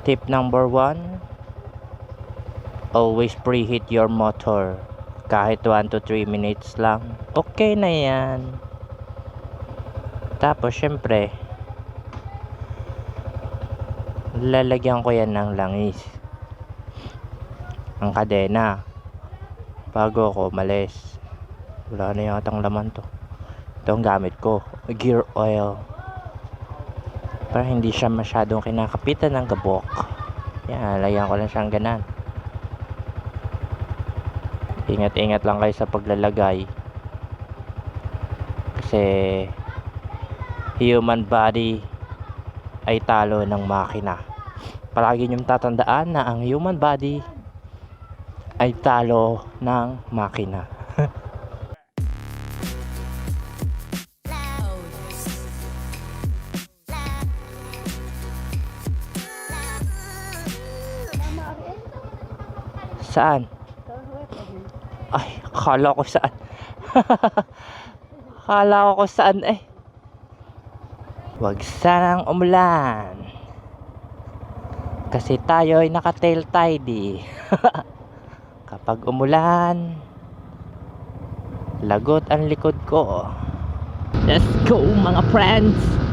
Tip number one, always preheat your motor. Kahit 1 to 3 minutes lang, okay na yan. Tapos, syempre, lalagyan ko yan ng langis. Ang kadena. Bago ako umalis. Wala na yatang laman to. Ito ang gamit ko. Gear oil. Para hindi siya masyadong kinakapitan ng gabok. Yan, lagyan ko lang siyang ganan. Ingat-ingat lang kayo sa paglalagay. Kasi human body ay talo ng makina. Palagi niyong tatandaan na ang human body ay talo ng makina. Saan? Ay, akala ko saan. akala ko saan eh. Huwag sanang umulan. Kasi tayo ay naka-tail tidy. Kapag umulan, lagot ang likod ko. Let's go mga friends!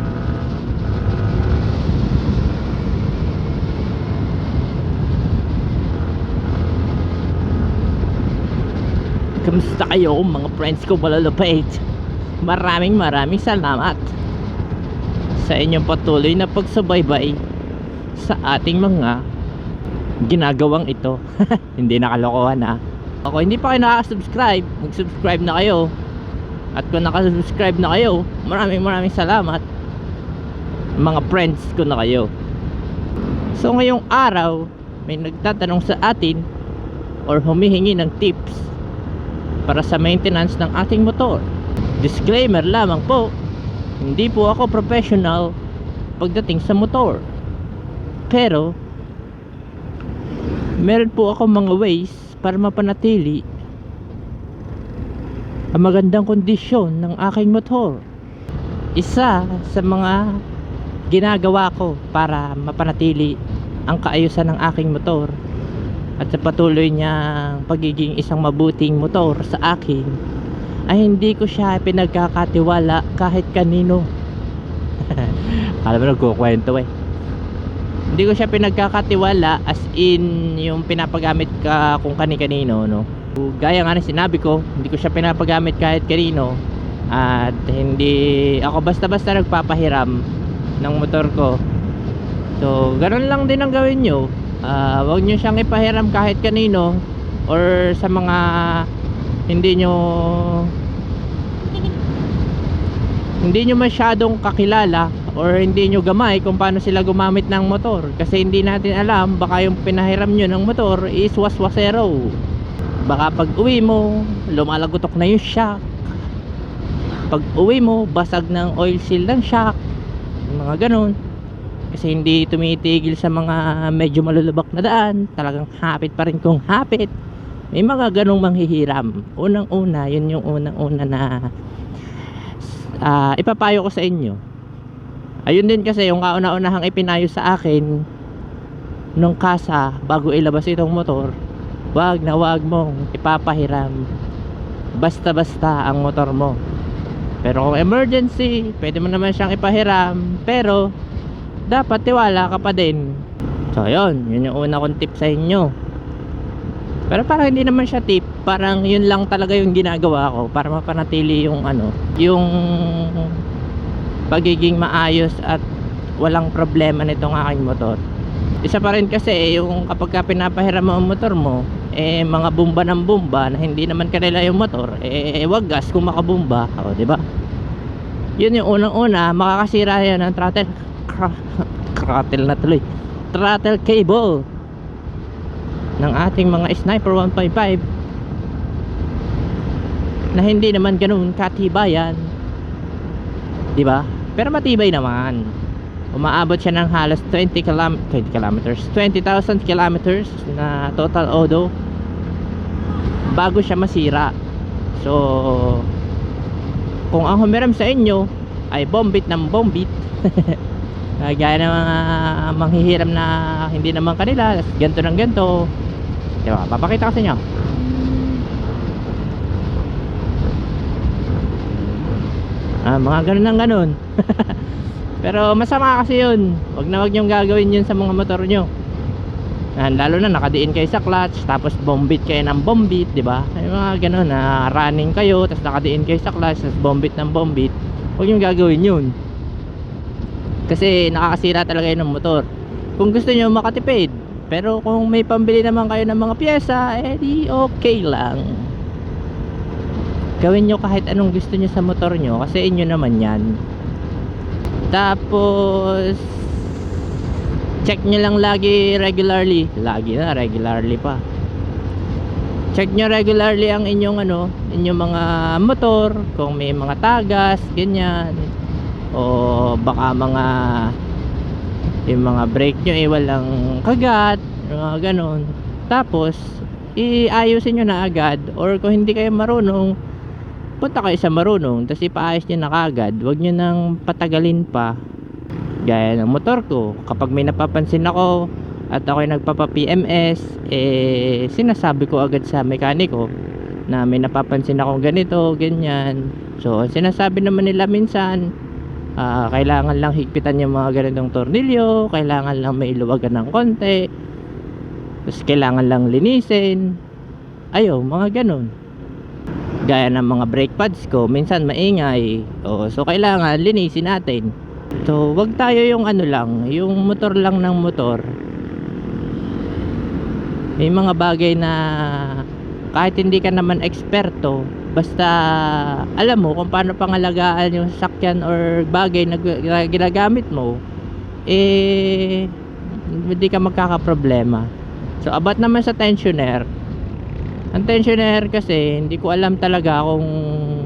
Kamusta kayo mga friends ko malalapit? Maraming maraming salamat sa inyong patuloy na pagsubaybay sa ating mga ginagawang ito. hindi nakalokohan ha. Ako hindi pa kayo nakaka-subscribe, mag-subscribe na kayo. At kung nakasubscribe na kayo, maraming maraming salamat. Mga friends ko na kayo. So ngayong araw, may nagtatanong sa atin or humihingi ng tips para sa maintenance ng ating motor. Disclaimer lamang po, hindi po ako professional pagdating sa motor. Pero, meron po ako mga ways para mapanatili ang magandang kondisyon ng aking motor. Isa sa mga ginagawa ko para mapanatili ang kaayusan ng aking motor at sa patuloy niyang pagiging isang mabuting motor sa akin ay hindi ko siya pinagkakatiwala kahit kanino. Kala mo nagkukwento eh. Hindi ko siya pinagkakatiwala as in yung pinapagamit ka kung kani-kanino no? Gaya nga na sinabi ko hindi ko siya pinapagamit kahit kanino at hindi ako basta-basta nagpapahiram ng motor ko. So ganun lang din ang gawin nyo uh, wag nyo siyang ipahiram kahit kanino or sa mga hindi nyo hindi nyo masyadong kakilala or hindi nyo gamay kung paano sila gumamit ng motor. Kasi hindi natin alam baka yung pinahiram nyo ng motor is waswasero. Baka pag uwi mo lumalagotok na yung shock. Pag uwi mo basag ng oil seal ng shock. Mga ganun kasi hindi tumitigil sa mga medyo malulubak na daan. Talagang hapit pa rin kung hapit. May mga ganong manghihiram. Unang una yun yung unang una na uh, ipapayo ko sa inyo. Ayun din kasi yung kauna-unahang ipinayo sa akin nung kasa bago ilabas itong motor wag na wag mong ipapahiram. Basta basta ang motor mo. Pero kung emergency pwede mo naman siyang ipahiram. Pero dapat tiwala ka pa din. So yun. Yun yung una kong tip sa inyo. Pero parang hindi naman siya tip. Parang yun lang talaga yung ginagawa ko para mapanatili yung ano yung pagiging maayos at walang problema nitong aking motor. Isa pa rin kasi yung kapag ka pinapahiram mo ang motor mo eh mga bomba ng bomba na hindi naman kanila yung motor eh wag gas kung makabomba o di ba? Yun yung unang una makakasira yan ng throttle throttle na tuloy. Throttle cable. Ng ating mga sniper 1.5 na hindi naman ganoon katibayan. Di ba? Pero matibay naman. Umaabot siya ng halos 20 km 20 kilometers. 20,000 kilometers na total odo bago siya masira. So kung ang humiram sa inyo ay bombit ng bombit Ah, gaya ng mga manghihiram na hindi naman kanila, ganto ng ganto. Di ba? Papakita ko sa inyo. Ah, mga ganun ng ganun. Pero masama kasi yun. Wag na wag niyong gagawin yun sa mga motor nyo. Ah, lalo na nakadiin kayo sa clutch, tapos bombit kayo ng bombit, di ba? Ay mga ganun na running kayo, tapos nakadiin kayo sa clutch, tapos bombit ng bombit. Huwag niyong gagawin yun. Kasi nakakasira talaga yun ng motor. Kung gusto niyo makatipid, pero kung may pambili naman kayo ng mga pyesa, eh di okay lang. Gawin nyo kahit anong gusto nyo sa motor nyo kasi inyo naman yan. Tapos check nyo lang lagi regularly. Lagi na, regularly pa. Check nyo regularly ang inyong ano, inyong mga motor, kung may mga tagas, ganyan. O baka mga yung mga brake nyo eh walang kagat, mga ganon. Tapos, iayusin nyo na agad or kung hindi kayo marunong, punta kayo sa marunong tapos ipaayos nyo na kagad huwag nyo nang patagalin pa. Gaya ng motor ko kapag may napapansin ako at ako'y nagpapa PMS eh sinasabi ko agad sa mekaniko na may napapansin akong ganito ganyan. So sinasabi naman nila minsan ah, kailangan lang higpitan yung mga ganitong tornilyo kailangan lang may iluwagan ng konti tapos kailangan lang linisin ayo mga ganon gaya ng mga brake pads ko minsan maingay. O, so kailangan linisin natin. So wag tayo yung ano lang yung motor lang ng motor. May mga bagay na kahit hindi ka naman eksperto basta alam mo kung paano pangalagaan yung sasakyan or bagay na ginagamit mo eh hindi ka magkakaproblema. So about naman sa tensioner. Ang tensioner kasi hindi ko alam talaga kung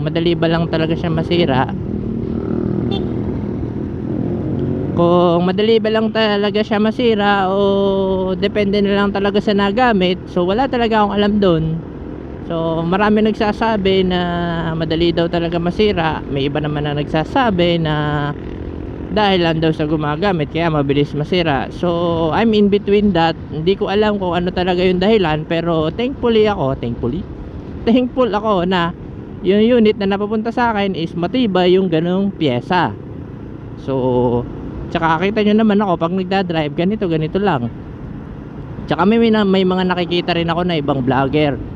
madali ba lang talaga siya masira. Kung madali ba lang talaga siya masira o depende na lang talaga sa nagamit. So wala talaga akong alam doon so marami nagsasabi na madali daw talaga masira. May iba naman na nagsasabi na dahil lang daw sa gumagamit kaya mabilis masira. So I'm in between that. Hindi ko alam kung ano talaga yung dahilan pero thankfully ako thankfully thankful ako na yung unit na napapunta sa akin is matibay yung ganong pyesa. So tsaka kita nyo naman ako pag nagdadrive ganito ganito lang. Tsaka may, may, may mga nakikita rin ako na ibang vlogger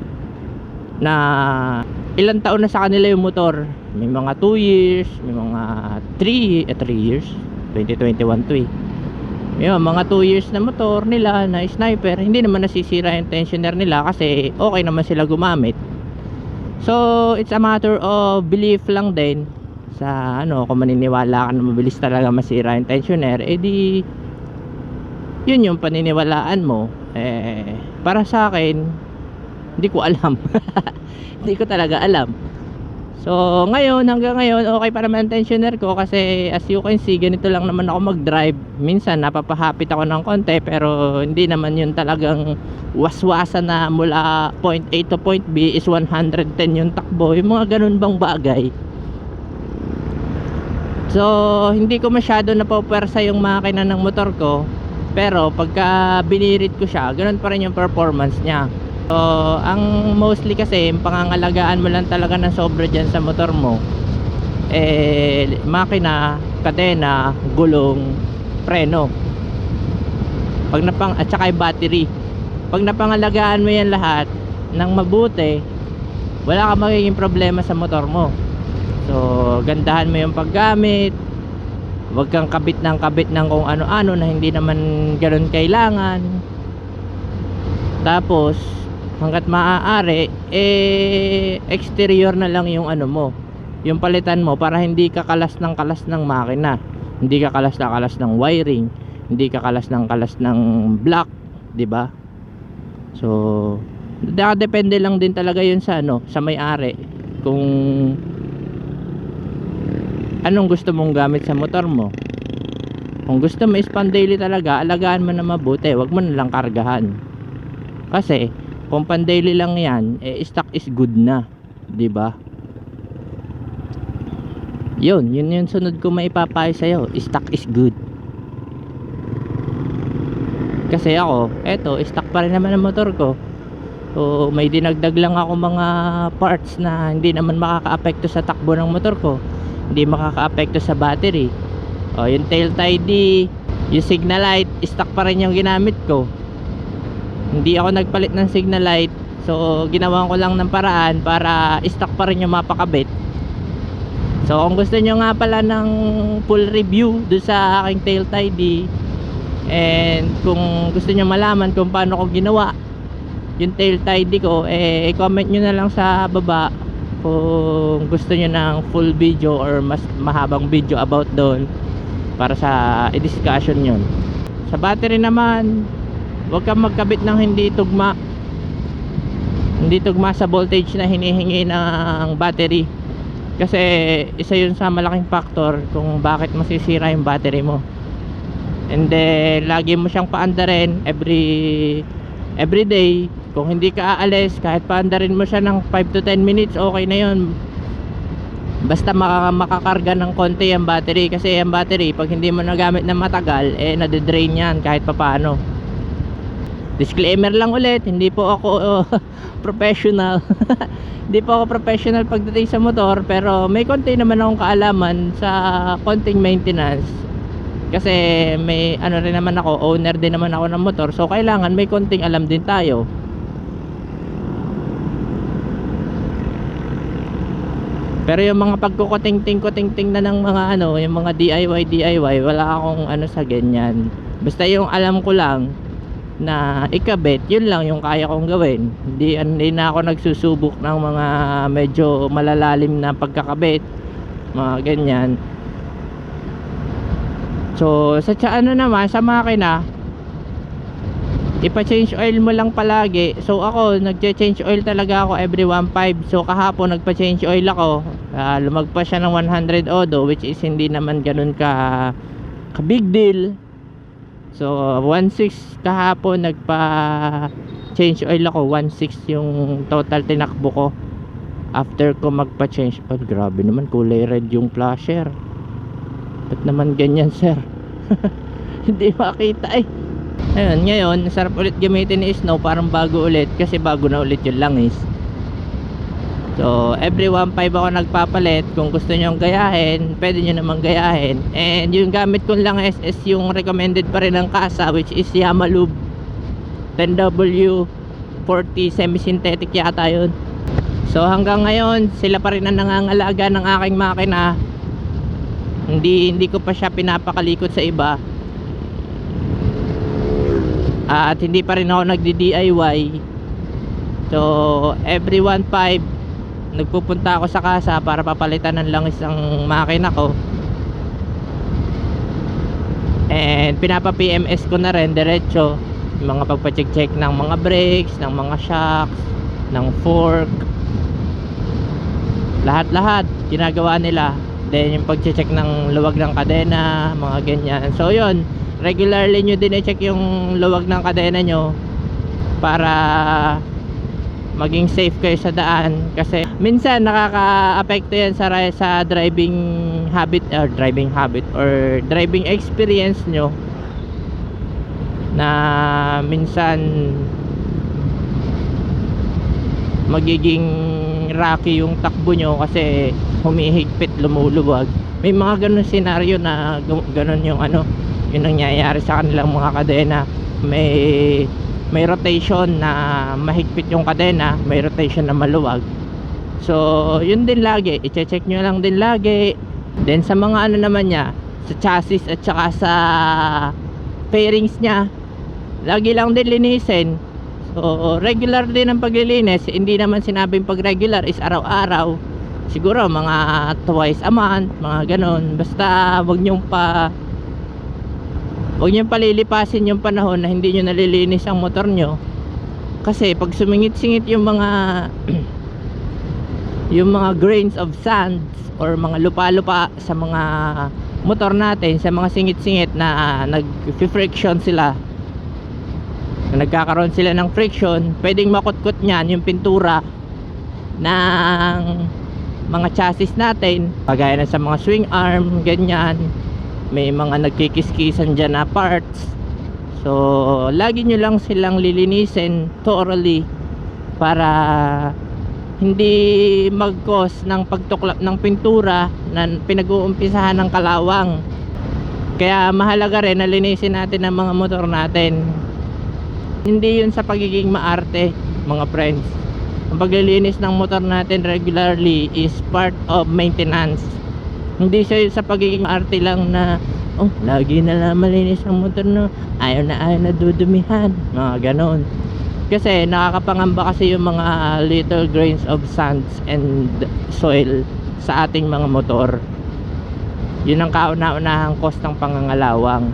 na ilang taon na sa kanila yung motor. May mga 2 years may mga 3 eh, 3 years. 2021 to eh. Yun, mga 2 years na motor nila na sniper hindi naman nasisira yung tensioner nila kasi okay naman sila gumamit. So it's a matter of belief lang din sa ano kung maniniwala ka na mabilis talaga masira yung tensioner eh di yun yung paniniwalaan mo. Eh para sa akin hindi ko alam hindi ko talaga alam so ngayon hanggang ngayon okay pa naman tensioner ko kasi as you can see ganito lang naman ako mag drive minsan napapahapit ako ng konti pero hindi naman yun talagang waswasan na mula point A to point B is 110 yung takbo yung mga ganun bang bagay So, hindi ko masyado napopwersa yung makina ng motor ko. Pero pagka binirit ko siya, ganun pa rin yung performance niya. So, ang mostly kasi, pangangalagaan mo lang talaga ng sobra dyan sa motor mo. Eh, makina, kadena, gulong, preno. Pag napang, at saka yung battery. Pag napangalagaan mo yan lahat ng mabuti, wala ka magiging problema sa motor mo. So, gandahan mo yung paggamit. Huwag kang kabit ng kabit ng kung ano-ano na hindi naman ganoon kailangan. Tapos, hanggat maaari, eh, exterior na lang yung ano mo. Yung palitan mo para hindi ka kalas ng kalas ng makina. Hindi ka kalas na kalas ng wiring. Hindi ka kalas ng kalas ng block. 'di ba? So, depende lang din talaga yun sa ano, sa may-ari. Kung anong gusto mong gamit sa motor mo kung gusto mo is daily talaga alagaan mo na mabuti wag mo na lang kargahan kasi kung pan daily lang yan eh stock is good na 'di ba yun yun yung sunod ko maipapayo sa'yo stock is good Kasi ako, eto, stock pa rin naman ang motor ko. So, may dinagdag lang ako mga parts na hindi naman makaka-apekto sa takbo ng motor ko. Hindi makaka-apekto sa battery. O, yung tail tidy, yung signal light, stock pa rin yung ginamit ko. Hindi ako nagpalit ng signal light. So, ginawa ko lang ng paraan para stock pa rin yung mapakabit. So, kung gusto nyo nga pala ng full review do sa aking tail tidy, and kung gusto nyo malaman kung paano ko ginawa yung tail tidy ko eh i-comment nyo na lang sa baba kung gusto nyo ng full video or mas mahabang video about doon para sa i-discussion yun sa battery naman huwag kang magkabit ng hindi tugma. Hindi tugma sa voltage na hinihingi ng battery. Kasi isa yun sa malaking factor kung bakit masisira yung battery mo. And then lagi mo siyang paandarin every every day. Kung hindi ka aalis kahit paandarin mo siya ng 5 to 10 minutes okay na yun. Basta maka, makakarga ng konti ang battery. Kasi ang battery pag hindi mo nagamit ng matagal eh nade-drain yan kahit papaano disclaimer lang ulit hindi po ako uh, professional. Hindi po ako professional pagdating sa motor pero may konti naman akong kaalaman sa konting maintenance. Kasi may ano rin naman ako owner din naman ako ng motor so kailangan may konting alam din tayo. Pero yung mga pagkukuting-ting kuting-ting na ng mga ano yung mga DIY DIY wala akong ano sa ganyan. Basta yung alam ko lang na ikabit yun lang yung kaya kong gawin. Hindi, hindi na ako nagsusubok ng mga medyo malalalim na pagkakabit mga ganyan. So sa ano naman sa makina ipa-change oil mo lang palagi. So ako nagche-change oil talaga ako every 1.5 so kahapon nagpa-change oil ako. Ah, lumagpas siya ng 100 odo which is hindi naman ganun ka ka big deal so 1.6 kahapon nagpa change oil ako. 1.6 yung total tinakbo ko. After ko magpa change oil grabe naman kulay red yung flasher. Ba't naman ganyan sir? Hindi makita eh. Ayun ngayon sarap ulit gamitin ni Snow parang bago ulit kasi bago na ulit yung langis So, every 1.5 ako nagpapalit. Kung gusto nyo gayahin, pwede nyo naman gayahin. And yung gamit ko lang SS yung recommended pa rin ng kasa, which is Yamalube 10W40 semi-synthetic yata yun. So, hanggang ngayon, sila pa rin ang nangangalaga ng aking makina. Hindi, hindi ko pa siya pinapakalikot sa iba. at hindi pa rin ako nagdi-DIY. So, every 1.5 nagpupunta ako sa kasa para papalitan ng langis ang makina ko. And pinapa PMS ko na rin diretso. Mga pagpa-check-check ng mga brakes ng mga shocks ng fork. Lahat-lahat ginagawa nila. Then yung pag-check ng luwag ng kadena mga ganyan. So yun. Regularly nyo din i-check yung luwag ng kadena nyo para maging safe kayo sa daan. Kasi minsan nakaka-apekto yan sa sa driving habit or driving habit or driving experience nyo na minsan magiging rocky yung takbo nyo kasi humihigpit lumuluwag may mga ganun senaryo na ganun yung ano yung nangyayari sa kanilang mga kadena. May may rotation na mahigpit yung kadena may rotation na maluwag. So yun din lagi i-check nyo lang din lagi. Then sa mga ano naman niya sa chassis at saka sa fairings niya lagi lang din linisin. So regular din ang paglilinis. Hindi naman sinabing pag regular is araw-araw. Siguro mga twice a month mga ganon basta wag nyong pa Huwag nyo palilipasin yung panahon na hindi nyo nalilinis ang motor nyo. Kasi pag sumingit-singit yung mga yung mga grains of sands or mga lupa-lupa sa mga motor natin, sa mga singit-singit na nag-friction sila na nagkakaroon sila ng friction, pwedeng makutkot niyan yung pintura ng mga chassis natin, kagaya na sa mga swing arm, ganyan may mga nagkikiskisan dyan na parts So, lagi nyo lang silang lilinisin thoroughly para hindi mag-cause ng pagtuklap ng pintura na pinag-uumpisahan ng kalawang. Kaya mahalaga rin na linisin natin ang mga motor natin. Hindi yun sa pagiging maarte, mga friends. Ang paglilinis ng motor natin regularly is part of maintenance. Hindi siya sa pagiging maarte lang na oh, lagi na lang malinis ang motor no. Ayaw na ayaw na dudumihan. Mga ganon. Kasi nakakapangamba kasi yung mga little grains of sands and soil sa ating mga motor. Yun ang kauna-unahang cost ng pangangalawang.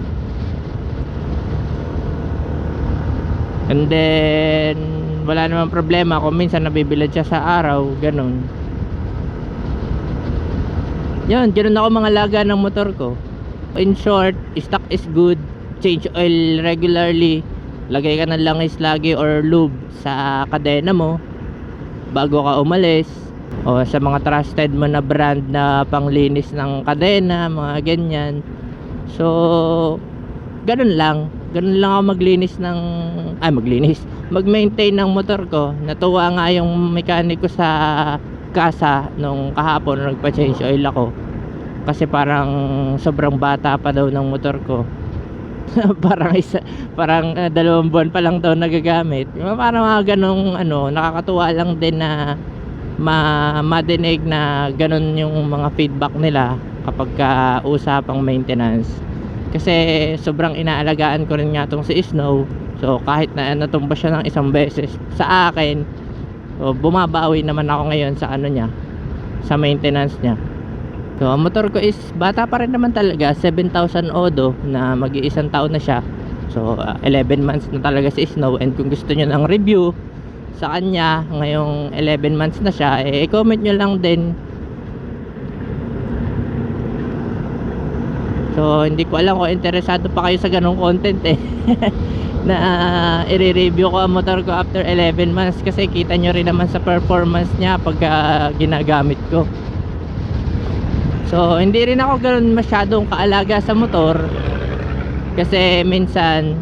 And then wala namang problema kung minsan nabibilad siya sa araw, ganun. Yun, ganun ako mga laga ng motor ko. In short, stock is good. Change oil regularly. Lagay ka ng langis lagi or lube sa kadena mo bago ka umalis. O sa mga trusted mo na brand na panglinis ng kadena, mga ganyan. So, ganun lang. Ganun lang ako maglinis ng... Ay, maglinis. Mag-maintain ng motor ko. Natuwa nga yung mekaniko sa kasa nung kahapon nagpa-change oil ako. Kasi parang sobrang bata pa daw ng motor ko. parang isa parang uh, dalawang buwan pa lang daw nagagamit. Parang mga ganong ano, nakakatuwa lang din na ma madinig na ganon yung mga feedback nila kapag ka usapang maintenance. Kasi sobrang inaalagaan ko rin nga tong si Snow. So kahit na natumba siya ng isang beses sa akin, so, bumabawi naman ako ngayon sa ano niya, sa maintenance niya. So, ang motor ko is bata pa rin naman talaga, 7,000 odo na mag-iisang taon na siya. So, uh, 11 months na talaga si Snow and kung gusto niyo ng review sa kanya, ngayong 11 months na siya, eh, comment nyo lang din. So, hindi ko alam kung interesado pa kayo sa ganong content eh. na uh, i-review ko ang motor ko after 11 months kasi kita nyo rin naman sa performance niya pagka ginagamit ko. So, hindi rin ako ganoon masyadong kaalaga sa motor kasi minsan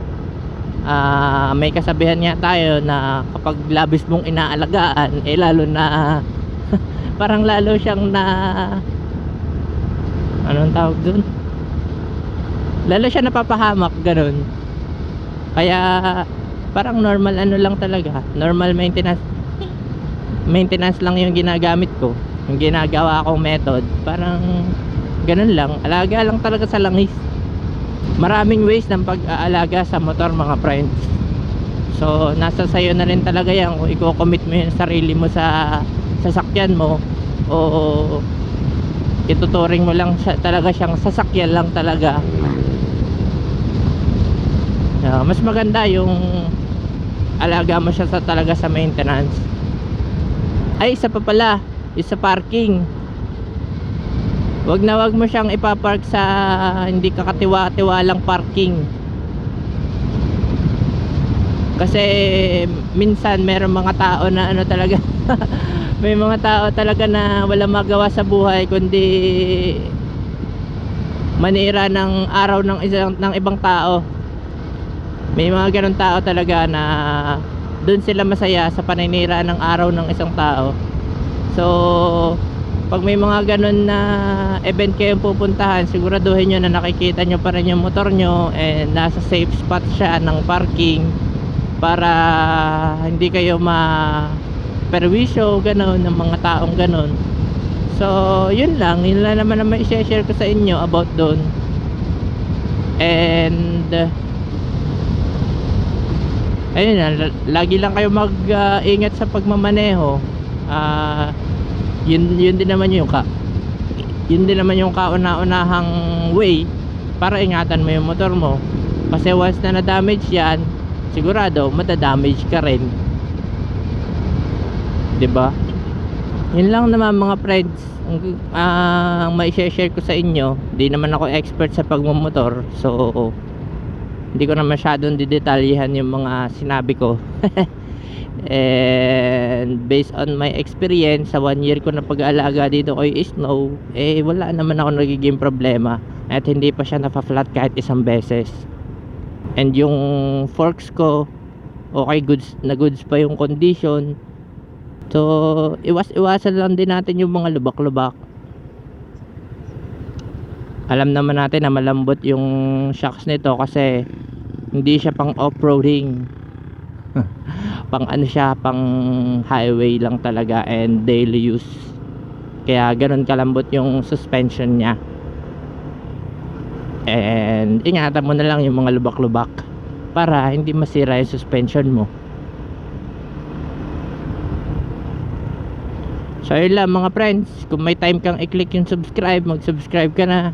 ah, may kasabihan nga tayo na kapag labis mong inaalagaan eh lalo na parang lalo siyang na anong tawag dun? Lalo siya napapahamak ganun. Kaya parang normal ano lang talaga, normal maintenance. Maintenance lang yung ginagamit ko. Yung ginagawa kong method. Parang ganun lang. Alaga lang talaga sa langis. Maraming ways ng pag-aalaga sa motor mga friends. So nasa sayo na rin talaga yan. Kung i-commit mo yung sarili mo sa sasakyan mo o ituturing mo lang siya, talaga siyang sasakyan lang talaga Ah, mas maganda yung alaga mo siya sa talaga sa maintenance. Ay isa pa pala isa parking. Wag na wag mo siyang ipapark sa hindi kakatiwa-tiwalang parking. Kasi minsan meron mga tao na ano talaga may mga tao talaga na wala magawa sa buhay kundi manira ng araw ng isang ng ibang tao may mga ganun tao talaga na doon sila masaya sa paninira ng araw ng isang tao. So pag may mga ganun na event kayong pupuntahan siguraduhin nyo na nakikita nyo pa rin yung motor nyo and nasa safe spot siya ng parking para hindi kayo ma perwisyo ganun ng mga taong ganun. So yun lang. Yun lang naman naman i-share ko sa inyo about doon and ayun na, lagi lang kayo mag-ingat sa pagmamaneho. Ah yun, yun din naman yung ka yun din naman yung kauna-unahang way para ingatan mo yung motor mo. Kasi once na na-damage yan sigurado madadamage ka rin. Ba? Yun lang naman mga friends. Ang uh, may share ko sa inyo di naman ako expert sa pagmumotor so hindi ko na masyadong didetalyahan yung mga sinabi ko. And based on my experience sa one year ko na pag-aalaga dito kay Snow eh wala naman ako nagiging problema. At hindi pa siya nafa-flat kahit isang beses. And yung forks ko okay goods na goods pa yung condition. So iwas iwasan lang din natin yung mga lubak lubak alam naman natin na malambot yung shocks nito kasi hindi siya pang off-roading. Pang ano siya pang highway lang talaga and daily use. Kaya ganun kalambot yung suspension niya. And ingatan mo na lang yung mga lubak-lubak para hindi masira yung suspension mo. So yun lang mga friends. Kung may time kang i-click yung subscribe mag subscribe ka na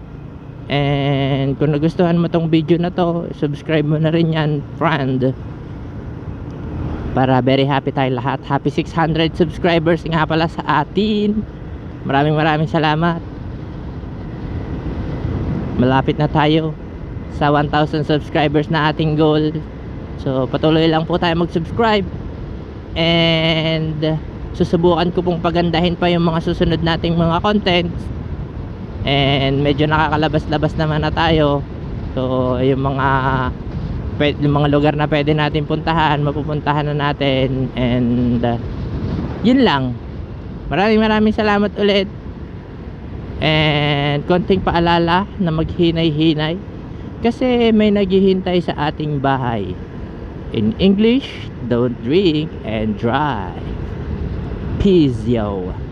and kung nagustuhan mo tong video na to subscribe mo na rin yan friend. Para very happy tayo lahat. Happy 600 subscribers nga pala sa atin. Maraming maraming salamat. Malapit na tayo sa 1,000 subscribers na ating goal. So patuloy lang po tayo mag subscribe and susubukan ko pong pagandahin pa yung mga susunod nating mga contents and medyo nakakalabas-labas naman na tayo. So yung mga yung mga lugar na pwede natin puntahan mapupuntahan na natin. And uh, yun lang. Maraming maraming salamat ulit. And konting paalala na maghinay-hinay. Kasi may naghihintay sa ating bahay. In English don't drink and drive. Peace yo